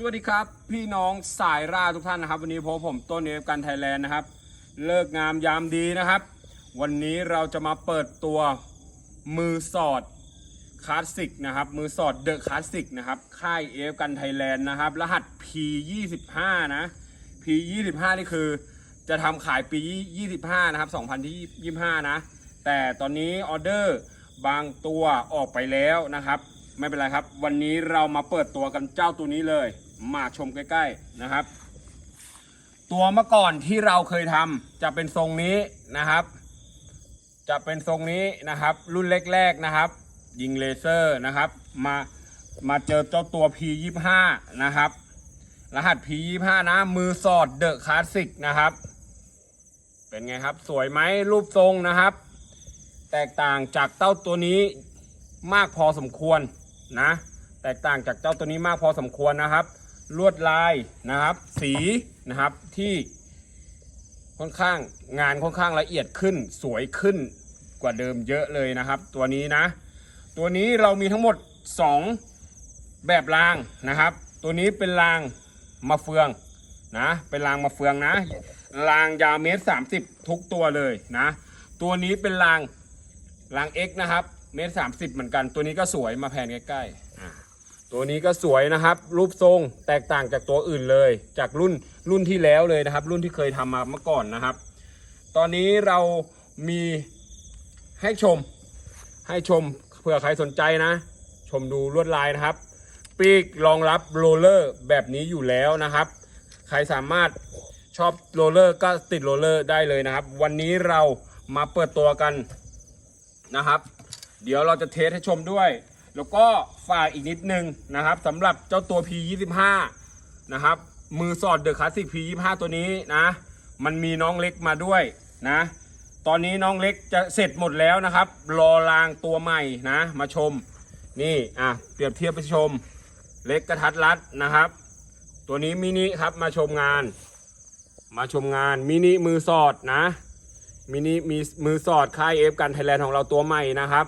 สวัสดีครับ พี่น้องสายราทุกท่านนะครับ วันนี้พบผมต้นเอฟกันไทยแลนด์นะครับ เลิกงามยามดีนะครับ วันนี้เราจะมาเปิดตัวมือสอดคลาสสิกนะครับ มือสอดเดอะคลาสสิกนะครับ ค่ายเอฟกันไทยแลนด์นะครับ รหัส P25 นะ P25 นี่คือจะทำขายปี 25 นะครับ 2025 นะ แต่ตอนนี้ออเดอร์บางตัวออกไปแล้วนะครับ ไม่เป็นไรครับ วันนี้เรามาเปิดตัวกันเจ้าตัวนี้เลย มาชมใกล้ๆนะครับ ตัวเมื่อก่อนที่เราเคยทำจะเป็นทรงนี้นะครับ จะเป็นทรงนี้นะครับ รุ่นแรกๆนะครับ ยิงเลเซอร์นะครับมามาเจอเจ้าตัว P25 นะครับ รหัส P25 นะมือสอดเดอะคลาสสิกนะครับ เป็นไงครับสวยไหมรูปทรงนะครับ แตกต่างจากเต้าตัวนี้มากพอสมควรนะ แตกต่างจากเจ้าตัวนี้มากพอสมควรนะครับ ลวดลายนะครับ สีนะครับที่ค่อนข้างงานค่อนข้างละเอียดขึ้นสวยขึ้นกว่าเดิมเยอะเลยนะครับ ตัวนี้นะ ตัวนี้เรามีทั้งหมด 2 แบบรางนะครับ ตัวนี้เป็นรางมาเฟืองนะเป็นรางมาเฟืองนะรางยาวเมตรสามสิบทุกตัวเลยนะ ตัวนี้เป็นรางราง X นะครับเมตรสามสิบเหมือนกัน ตัวนี้ก็สวยมาแผนใกล้ๆ ตัวนี้ก็สวยนะครับ รูปทรงแตกต่างจากตัวอื่นเลย จากรุ่นรุ่นที่แล้วเลยนะครับ รุ่นที่เคยทำมาเมื่อก่อนนะครับ ตอนนี้เรามีให้ชม ให้ชมเผื่อใครสนใจนะ ชมดูลวดลายนะครับ ปีกรองรับโรลเลอร์แบบนี้อยู่แล้วนะครับ ใครสามารถชอบโรลเลอร์ก็ติดโรลเลอร์ได้เลยนะครับ วันนี้เรามาเปิดตัวกันนะครับ เดี๋ยวเราจะเทสให้ชมด้วย แล้วก็ฝากอีกนิดนึงนะครับสำหรับเจ้าตัว P25 นะครับ มือสอดเดอะคลาสสิก P25 ตัวนี้นะ มันมีน้องเล็กมาด้วยนะ ตอนนี้น้องเล็กจะเสร็จหมดแล้วนะครับ รอรางตัวใหม่นะ มาชม นี่อะเปรียบเทียบไปชม เล็กกระทัดรัดนะครับ ตัวนี้มินิครับมาชมงาน มาชมงานมินิมือสอดนะมินิมีมือสอดค่ายเอฟกันไทยแลนด์ของเราตัวใหม่นะครับ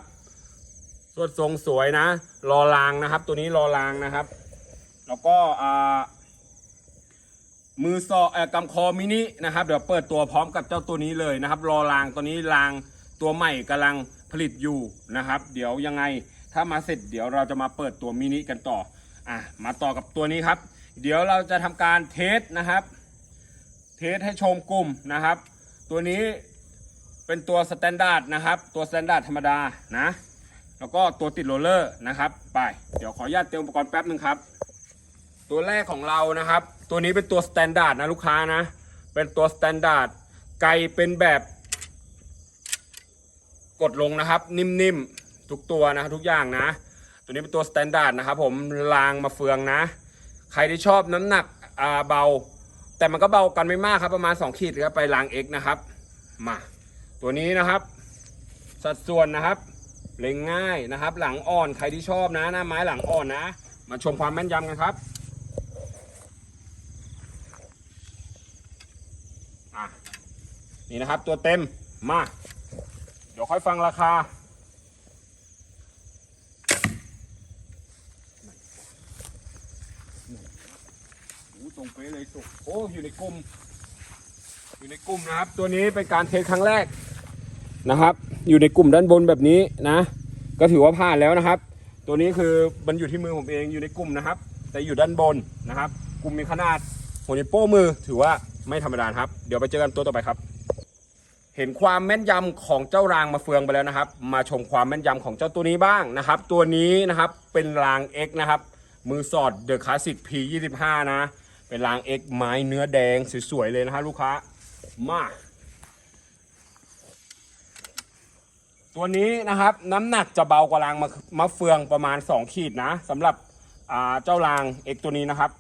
สวดทรงสวยนะ รอรางนะครับ ตัวนี้รอรางนะครับ แล้วก็มือสอเออกำคอมินินะครับ เดี๋ยวเปิดตัวพร้อมกับเจ้าตัวนี้เลยนะครับ รอรางตัวนี้รางตัวใหม่กำลังผลิตอยู่นะครับ เดี๋ยวยังไงถ้ามาเสร็จเดี๋ยวเราจะมาเปิดตัวมินิกันต่ออะมาต่อกับตัวนี้ครับ เดี๋ยวเราจะทำการเทสนะครับ เทสให้ชมกลุ่มนะครับ ตัวนี้เป็นตัวสแตนดาร์ดนะครับ ตัวสแตนดาร์ดธรรมดานะ แล้วก็ตัวติดโรลเลอร์นะครับไปเดี๋ยวขออนุญาตเตรียมอุปกรณ์แป๊บนึงครับ ตัวแรกของเรานะครับ ตัวนี้เป็นตัวสแตนดาร์ดนะลูกค้านะ เป็นตัวสแตนดาร์ดไกเป็นแบบกดลงนะครับ นิ่มๆทุกตัวนะทุกอย่างนะ ตัวนี้เป็นตัวสแตนดาร์ดนะครับผมรางมาเฟืองนะ ใครที่ชอบน้ำหนักเบา แต่มันก็เบากันไม่มากครับประมาณ 2 ขีดครับไปราง X นะครับมาตัวนี้นะครับ สัดส่วนนะครับ เล็งง่ายนะครับ หลังอ่อนใครที่ชอบนะหน้าไม้หลังอ่อนนะ มาชมความแม่นยำกันครับนี่นะครับตัวเต็มมา เดี๋ยวค่อยฟังราคาตรงเป๊ะเลยสุกโอ้อยู่ในกลุ่ม อยู่ในกลุ่มนะครับ ตัวนี้เป็นการเทสครั้งแรกนะครับ อยู่ในกลุ่มด้านบนแบบนี้นะ ก็ถือว่าผ่านแล้วนะครับ ตัวนี้คือมันอยู่ที่มือผมเองอยู่ในกลุ่มนะครับ แต่อยู่ด้านบนนะครับ กลุ่มมีขนาดหัวนิ้วโป้มือถือว่าไม่ธรรมดาครับ เดี๋ยวไปเจอกันตัวต่อไปครับ เห็นความแม่นยำของเจ้ารางมาเฟืองไปแล้วนะครับ มาชมความแม่นยำของเจ้าตัวนี้บ้างนะครับ ตัวนี้นะครับเป็นราง X นะครับ มือสอดเดอะคลาสสิก P25 นะ เป็นราง X ไม้เนื้อแดงสวยๆเลยนะฮะลูกค้ามา ตัวนี้นะครับน้ำหนักจะเบากว่ารางมะมะเฟืองประมาณ 2 ขีดนะสำหรับอ่าเจ้าราง X ตัวนี้นะครับ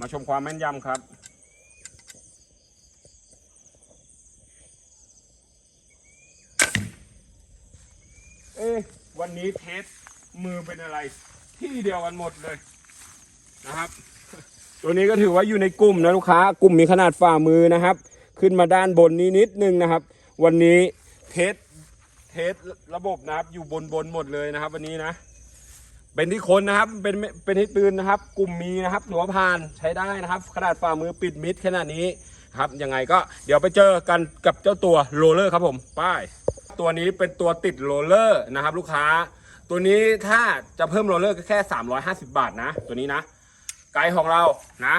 มาชมความแม่นยำครับ เอ๊ะวันนี้เทสมือเป็นอะไร ที่เดียวกันหมดเลยนะครับ ตัวนี้ก็ถือว่าอยู่ในกลุ่มนะลูกค้ากลุ่มมีขนาดฝ่ามือนะครับ ขึ้นมาด้านบนนี้นิดนึงนะครับ วันนี้เทส เทสระบบนะครับอยู่บนบนหมดเลยนะครับ วันนี้นะ เป็นที่คนนะครับ เป็นเป็นที่ตื่นนะครับ กลุ่มมีนะครับหัวพานใช้ได้นะครับ ขนาดฝ่ามือปิดมิดขนาดนี้ครับยังไงก็เดี๋ยวไปเจอกันกับเจ้าตัวโรลเลอร์ครับผมป้ายตัวนี้เป็นตัวติดโรลเลอร์นะครับ ลูกค้า ตัวนี้ถ้าจะเพิ่มโรลเลอร์ก็แค่ 350 บาทนะ ตัวนี้นะ ไกด์ของเรานะ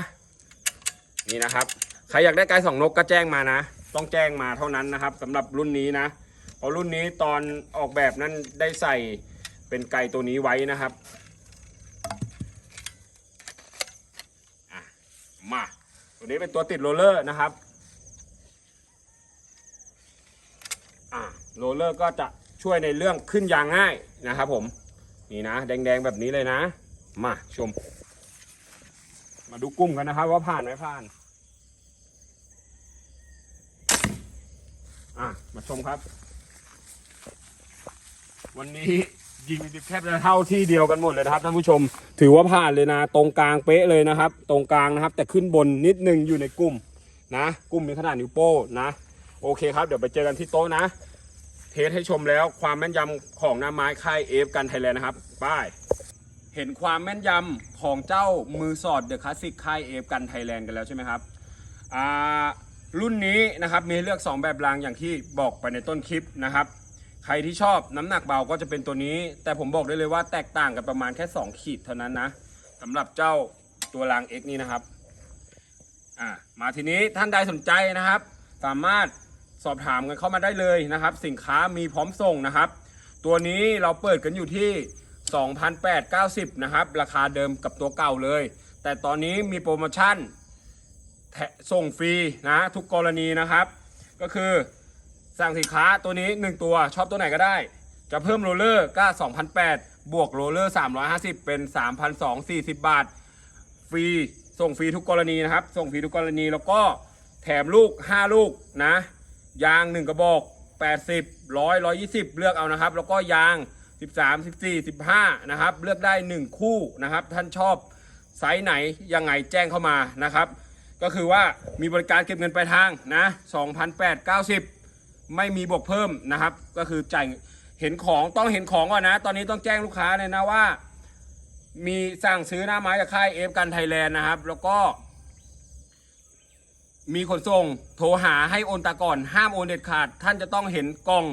นี่นะครับ ใครอยากได้ไกด์สองนกก็แจ้งมานะ ต้องแจ้งมาเท่านั้นนะครับสำหรับรุ่นนี้นะ เพราะรุ่นนี้ตอนออกแบบนั้นได้ใส่เป็นไกตัวนี้ไว้นะครับอะมาตัวนี้เป็นตัวติดโรลเลอร์นะครับอะโรลเลอร์ก็จะช่วยในเรื่องขึ้นยางง่ายนะครับผม นี่นะ แดงๆแบบนี้เลยนะ มาชม มาดูกุ้มกันนะครับว่าผ่านไหมผ่าน อะ มาชมครับ วันนี้ยิงแทบจะเท่าที่เดียวกันหมดเลยนะครับท่านผู้ชม ถือว่าผ่านเลยนะ ตรงกลางเป๊ะเลยนะครับ ตรงกลางนะครับ แต่ขึ้นบนนิดนึงอยู่ในกลุ่มนะกลุ่มมีขนาดนิ้วโป้นะ โอเคครับ เดี๋ยวไปเจอกันที่โต๊ะนะ เทสให้ชมแล้วความแม่นยำของหน้าไม้ค่ายเอฟกันไทยแลนด์นะครับป้ายเห็นความแม่นยำของเจ้ามือสอดเดอะคลาสสิกค่ายเอฟกันไทยแลนด์กันแล้วใช่ไหมครับอ่ารุ่นนี้นะครับมีเลือก 2 แบบรางอย่างที่บอกไปในต้นคลิปนะครับ ใครที่ชอบน้ำหนักเบาก็จะเป็นตัวนี้ แต่ผมบอกได้เลยว่าแตกต่างกันประมาณแค่ 2 ขีดเท่านั้นนะสำหรับเจ้าตัวราง X นี้นะครับอ่ามาทีนี้ท่านใดสนใจนะครับ สามารถสอบถามกันเข้ามาได้เลยนะครับ สินค้ามีพร้อมส่งนะครับ ตัวนี้เราเปิดกันอยู่ที่ 2,890 นะครับ ราคาเดิมกับตัวเก่าเลย แต่ตอนนี้มีโปรโมชั่นแถส่งฟรีนะทุกกรณีนะครับ ก็คือ สั่งสินค้าตัวนี้ 1 ตัวชอบตัวไหนก็ได้ จะเพิ่มโรลเลอร์ก็2,008บวกโรลเลอร์ 350 เป็น 3,240 บาท ฟรี ส่งฟรีทุกกรณีนะครับ ส่งฟรีทุกกรณีแล้วก็แถมลูก 5 ลูกนะ ยาง 1 กระบอก 80 100 120 เลือกเอานะครับ แล้วก็ยาง 13 14 15 นะครับ เลือกได้ 1 คู่นะครับ ท่านชอบไซส์ไหนยังไงแจ้งเข้ามานะครับ ก็คือว่ามีบริการเก็บเงินปลายทางนะ2,890 ไม่มีบวกเพิ่มนะครับ ก็คือจ่ายเห็นของต้องเห็นของก่อนนะ ตอนนี้ต้องแจ้งลูกค้าเลยนะว่า มีสั่งซื้อหน้าไม้จากค่ายเอฟกันไทยแลนด์นะครับ แล้วก็ มีขนส่งโทรหาให้โอนตาก่อน ห้ามโอนเด็ดขาด ท่านจะต้องเห็นกล่อง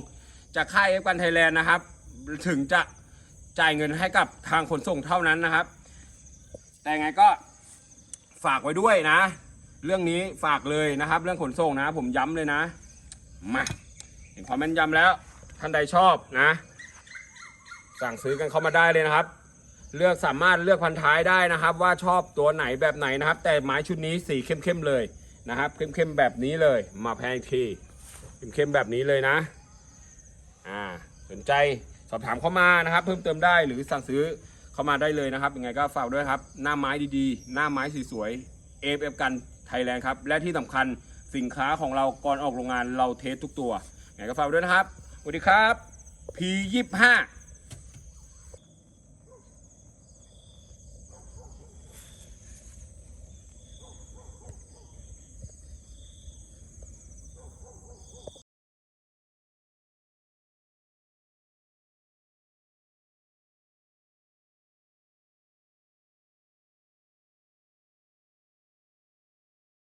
จากค่ายเอฟกันไทยแลนด์นะครับ ถึงจะจ่ายเงินให้กับทางขนส่งเท่านั้นนะครับ แต่ไงก็ฝากไว้ด้วยนะ เรื่องนี้ฝากเลยนะครับ เรื่องขนส่งนะ ผมย้ำเลยนะ มาเห็นความแม่นยำแล้ว ท่านใดชอบนะ สั่งซื้อกันเข้ามาได้เลยนะครับ เลือกสามารถเลือกพันท้ายได้นะครับ ว่าชอบตัวไหนแบบไหนนะครับ แต่ไม้ชุดนี้สีเข้มๆเลยนะครับ เข้มๆแบบนี้เลย มาแพงทีเข้มๆแบบนี้เลยนะอ่าสนใจสอบถามเข้ามานะครับ เพิ่มเติมได้หรือสั่งซื้อเข้ามาได้เลยนะครับยังไงก็ฝากด้วยครับ หน้าไม้ดีๆ หน้าไม้สวยๆ AFF กันไทยแลนด์ครับ และที่สำคัญ สินค้าของเราก่อนออกโรงงานเราเทสทุกตัวยังไงก็ฝากด้วยนะครับสวัสดีครับ P25